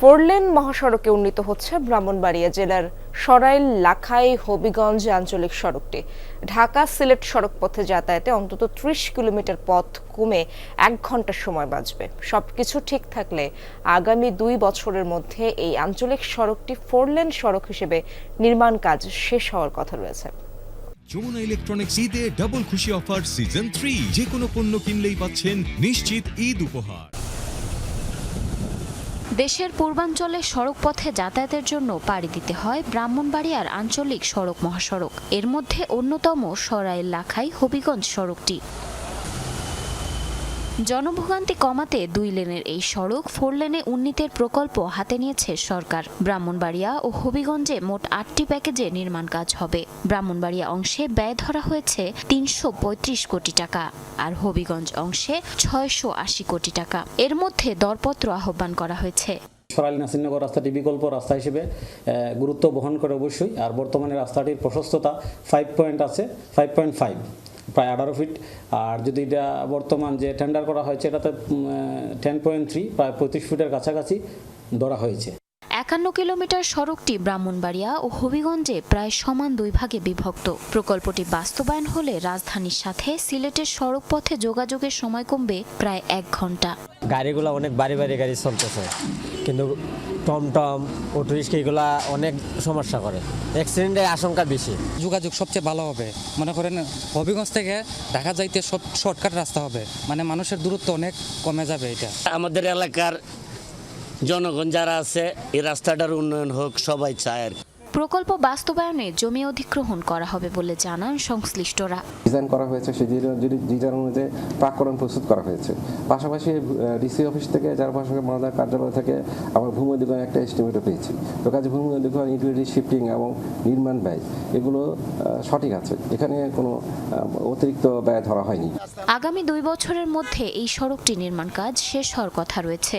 Four-lane মহাসড়কে উন্নীত হচ্ছে ব্রাহ্মণবাড়িয়া জেলার সরাইল, লাখাই, হবিগঞ্জ আঞ্চলিক সড়কটি। ঢাকা সিলেট সড়ক পথে যাতায়াতে অন্তত ত্রিশ কিলোমিটার পথ কমে এক ঘণ্টা সময় বাঁচবে। সবকিছু ঠিক থাকলে আগামী দুই বছরের মধ্যে এই আঞ্চলিক সড়কটি ফোরলেন সড়ক হিসেবে নির্মাণ কাজ শেষ হওয়ার কথা রয়েছে। যমুনা ইলেকট্রনিক্স ঈদে ডাবল খুশি অফার সিজন থ্রি যে কোনো পণ্য কিনলেই পাচ্ছেন নিশ্চিত ঈদ উপহার। দেশের পূর্বাঞ্চলে সড়ক পথে যাতায়াতের জন্য পাড়ি দিতে হয় ব্রাহ্মণবাড়িয়ার আঞ্চলিক সড়ক মহাসড়ক। এর মধ্যে অন্যতম সরাইল লাখাই হবিগঞ্জ সড়কটি। জনভোগান্তি কমাতে দুই লেনের এই সড়ক ফোর লেনে উন্নীতের প্রকল্প হাতে নিয়েছে সরকার। ব্রাহ্মণবাড়িয়া ও হবিগঞ্জে মোট আটটি প্যাকেজে নির্মাণ কাজ হবে। ব্রাহ্মণবাড়িয়া অংশে ব্যয় ধরা হয়েছে তিনশো পঁয়ত্রিশ কোটি টাকা আর হবিগঞ্জ অংশে ছয়শো আশি কোটি টাকা। এর মধ্যে দরপত্র আহ্বান করা হয়েছে। সরাইল রাস্তাটি বিকল্প রাস্তা হিসেবে গুরুত্ব বহন করে অবশ্যই। আর বর্তমানে রাস্তাটির প্রশস্ততা ফাইভ পয়েন্ট আছে ফাইভ পয়েন্ট ফাইভ প্রায় আঠারো ফিট আর যদি এটা বর্তমান যে টেন্ডার করা হয়েছে, এটাতে টেন পয়েন্ট থ্রি প্রায় পঁয়ত্রিশ ফিটের কাছাকাছি ধরা হয়েছে। একান্ন কিলোমিটার সড়কটি ব্রাহ্মণবাড়িয়া ও হবিগঞ্জে প্রায় সমান দুই ভাগে বিভক্ত। প্রকল্পটি বাস্তবায়ন হলে রাজধানীর সাথে সিলেটের সড়ক পথে যোগাযোগের সময় কমবে প্রায় এক ঘণ্টা। গাড়িগুলো অনেক বাড়ি বাড়ি গাড়ি চলতেছে। কিন্তু টমটম অটো রিক্সা এগুলা অনেক সমস্যা করে। অ্যাক্সিডেন্টের আশঙ্কা বেশি। যোগাযোগ সবচেয়ে ভালো হবে। মনে করেন হবিগঞ্জ থেকে ঢাকা যাইতে সব শর্টকাট রাস্তা হবে। মানে মানুষের দূরত্ব অনেক কমে যাবে এটা। আমাদের এলাকার জনগণ যারা আছে এই রাস্তাটার উন্নয়ন হোক সবাই চায় আর প্রকল্প বাস্তবায়নে জমি অধিগ্রহণ করা হবে বলে জানান সংশ্লিষ্টরা। ডিজাইন করা হয়েছে সেই ডিজাইন অনুযায়ী প্রাকরণ প্রস্তুত করা হয়েছে। পাশাপাশি ডিসি অফিস থেকে যার পাশাপাশি মালদার কার্যালয় থেকে আমরা ভূমি অধিগ্রহণ একটা এস্টিমেটও পেয়েছি। তো কাজে ভূমি অধিগ্রহণ ইউটিলিটি শিফটিং এবং নির্মাণ ব্যয় এগুলো সঠিক আছে। এখানে কোনো অতিরিক্ত ব্যয় ধরা হয়নি। আগামী দুই বছরের মধ্যে এই সড়কটি নির্মাণ কাজ শেষ হওয়ার কথা রয়েছে।